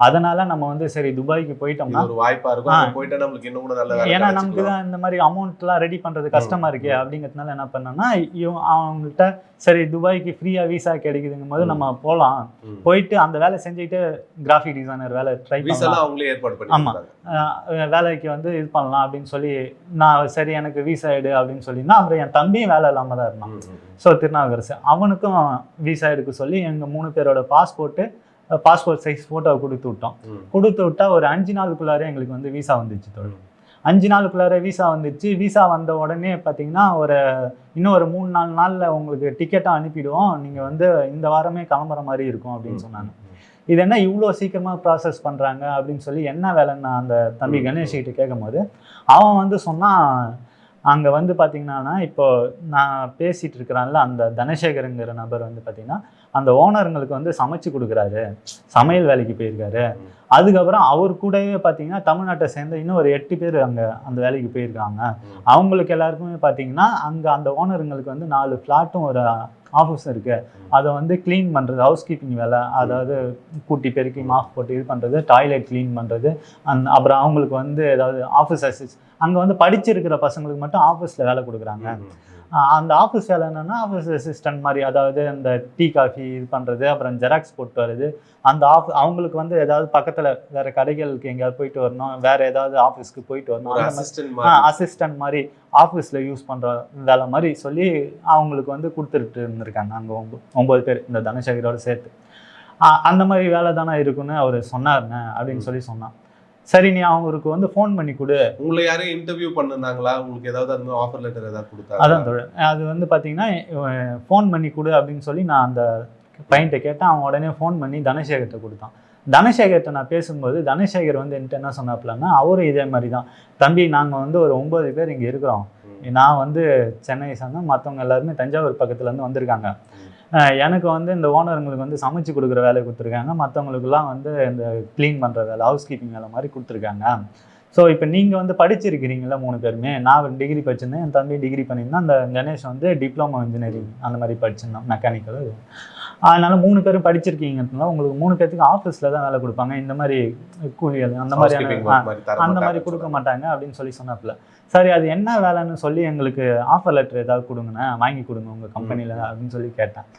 அதனால நம்ம வந்து சரி துபாய்க்கு போயிட்டோம்னா ஒரு வாய்ப்பா இருக்கும் போயிட்டா நம்மளுக்கு இன்னும் நல்ல ஏன்னா நமக்கு. தான் இந்த மாதிரி அமௌண்ட்லாம் ரெடி பண்றது கஷ்டமா இருக்கே அப்படிங்கிறதுனால என்ன பண்ணேன்னா இவன் அவங்கள்ட்ட சரி துபாய்க்கு ஃப்ரீயா விசா கிடைக்குதுங்கும் போது. நம்ம போகலாம். போயிட்டு அந்த வேலை செஞ்சுக்கிட்டு கிராஃபிக் டிசைனர் வேலை ட்ரை பண்ணலாம் எல்லாம் அவங்களே ஏற்பாடு பண்ணி ஆமா. வேலைக்கு வந்து இது பண்ணலாம் அப்படின்னு சொல்லி நான் சரி எனக்கு விசா எடு அப்படின்னு சொல்லினா அப்புறம் என் தம்பியும் வேலை இல்லாம தான் இருந்தான். ஸோ திருநாவுக்கரசு அவனுக்கும் விசா எடுக்க சொல்லி எங்கள் மூணு பேரோட பாஸ்போர்ட்டு பாஸ்போர்ட் சைஸ் ஃபோட்டோ கொடுத்து விட்டோம். கொடுத்து விட்டா ஒரு அஞ்சு நாளுக்குள்ளாரே எங்களுக்கு வந்து விசா வந்துச்சு தோழர் அஞ்சு நாளுக்குள்ளார விசா வந்துச்சு. விசா வந்த உடனே பார்த்தீங்கன்னா ஒரு இன்னும் ஒரு மூணு நாலு நாளில் உங்களுக்கு டிக்கெட்டாக அனுப்பிடுவோம். நீங்கள் வந்து இந்த வாரமே கிளம்புற மாதிரி இருக்கும் அப்படின்னு சொன்னாங்க. இது என்ன இவ்வளோ சீக்கிரமாக ப்ராசஸ் பண்ணுறாங்க அப்படின்னு சொல்லி என்ன வேலைன்னு நான் அந்த தம்பி ம். கணேஷ் கிட்ட கேட்கும்போது அவன் வந்து சொன்னான் அங்கே வந்து பார்த்தீங்கன்னா இப்போ நான் பேசிட்டு இருக்கிறான்ல அந்த தனசேகருங்கிற நபர் வந்து பார்த்தீங்கன்னா அந்த ஓனருங்களுக்கு வந்து சமைச்சு கொடுக்குறாரு சமையல் வேலைக்கு போயிருக்காரு. அதுக்கப்புறம் அவர் கூடவே பார்த்தீங்கன்னா தமிழ்நாட்டை சேர்ந்த இன்னும் ஒரு எட்டு பேர் அங்கே அந்த வேலைக்கு போயிருக்காங்க. அவங்களுக்கு எல்லாருக்குமே பார்த்தீங்கன்னா அங்கே அந்த ஓனருங்களுக்கு வந்து நாலு ஃப்ளாட்டும் ஒரு ஆஃபீஸ் இருக்கு. அதை வந்து க்ளீன் பண்ணுறது ஹவுஸ் கீப்பிங் வேலை அதாவது கூட்டி பெருக்கி மாஃப் போட்டு இது பண்ணுறது டாய்லெட் க்ளீன் பண்ணுறது அந் அப்புறம் அவங்களுக்கு வந்து ஏதாவது ஆஃபீஸ் அசிஸ்ட் அங்கே வந்து படிச்சிருக்கிற பசங்களுக்கு மட்டும் ஆஃபீஸில் வேலை கொடுக்குறாங்க. அந்த ஆஃபீஸ் வேலை என்னன்னா ஆஃபீஸ் அசிஸ்டன்ட் மாதிரி அதாவது அந்த டீ காஃபி இது பண்ணுறது அப்புறம் ஜெராக்ஸ் போட்டு வர்றது. அந்த ஆஃப் அவங்களுக்கு வந்து ஏதாவது பக்கத்தில் வேற கடைகளுக்கு எங்கேயாவது போயிட்டு வரணும் வேற ஏதாவது ஆஃபீஸ்க்கு போயிட்டு வரணும். அசிஸ்டன்ட் மாதிரி. ஆஃபீஸில் யூஸ் பண்ணுற வேலை மாதிரி சொல்லி அவங்களுக்கு வந்து கொடுத்துட்டு இருந்திருக்காங்க. அங்கே ஒம்பது ஒம்பது பேர் இந்த தனசேகரோட சேர்த்து. அந்த மாதிரி வேலை தானே இருக்குன்னு அவர் சொன்னாருங்க அப்படின்னு சொல்லி சொன்னான். சரி நீ அவங்களுக்கு வந்து ஃபோன் பண்ணி கொடு. உங்களை யாரும் இன்டர்வியூ பண்ணுனாங்களா உங்களுக்கு ஏதாவது அந்த ஆஃபர் லெட்டர் ஏதாவது கொடுத்தாங்க அதான் தோழர். அது வந்து பார்த்தீங்கன்னா ஃபோன் பண்ணி கொடு அப்படின்னு சொல்லி நான் அந்த பையன்கிட்ட கேட்டேன். அவன் உடனே ஃபோன் பண்ணி தனசேகர்கிட்ட கொடுத்தான். தனசேகர்கிட்ட நான் பேசும்போது தனசேகர் வந்து என்கிட்ட என்ன சொன்னாப்புலன்னா அவரும் இதே மாதிரி தான் தம்பி நாங்கள் வந்து ஒரு ஒன்பது பேர் இங்கே இருக்கிறோம். நான் வந்து சென்னை சேர்ந்தேன் மற்றவங்க எல்லாருமே தஞ்சாவூர் பக்கத்துலேருந்து வந்திருக்காங்க. எனக்கு வந்து இந்த ஓனருங்களுக்கு வந்து சமைச்சு கொடுக்குற வேலை கொடுத்துருக்காங்க. மற்றவங்களுக்குலாம் வந்து இந்த க்ளீன் பண்ணுற வேலை ஹவுஸ் கீப்பிங் வேலை மாதிரி கொடுத்துருக்காங்க. ஸோ இப்போ நீங்கள் வந்து படிச்சிருக்கிறீங்களா மூணு பேருமே நான் டிகிரி படிச்சிருந்தேன் என் தம்பி டிகிரி பண்ணியிருந்தேன் அந்த கணேஷ் வந்து டிப்ளமோ இன்ஜினியரிங் அந்த மாதிரி படிச்சிருந்தான் மெக்கானிக்கல் அதனால மூணு பேரும் படிச்சிருக்கீங்கனால உங்களுக்கு மூணு பேர்த்துக்கு ஆஃபீஸில் தான் வேலை கொடுப்பாங்க. இந்த மாதிரி கூலி வேலை, அந்த மாதிரி தர அந்த மாதிரி கொடுக்க. மாட்டாங்க அப்படின்னு சொல்லி சொன்னாப்புல. சரி அது என்ன வேலைன்னு சொல்லி எங்களுக்கு ஆஃபர் லெட்டர் ஏதாவது கொடுங்கண்ணே வாங்கி கொடுங்க உங்கள் கம்பெனியில் அப்படின்னு சொல்லி கேட்டேன்.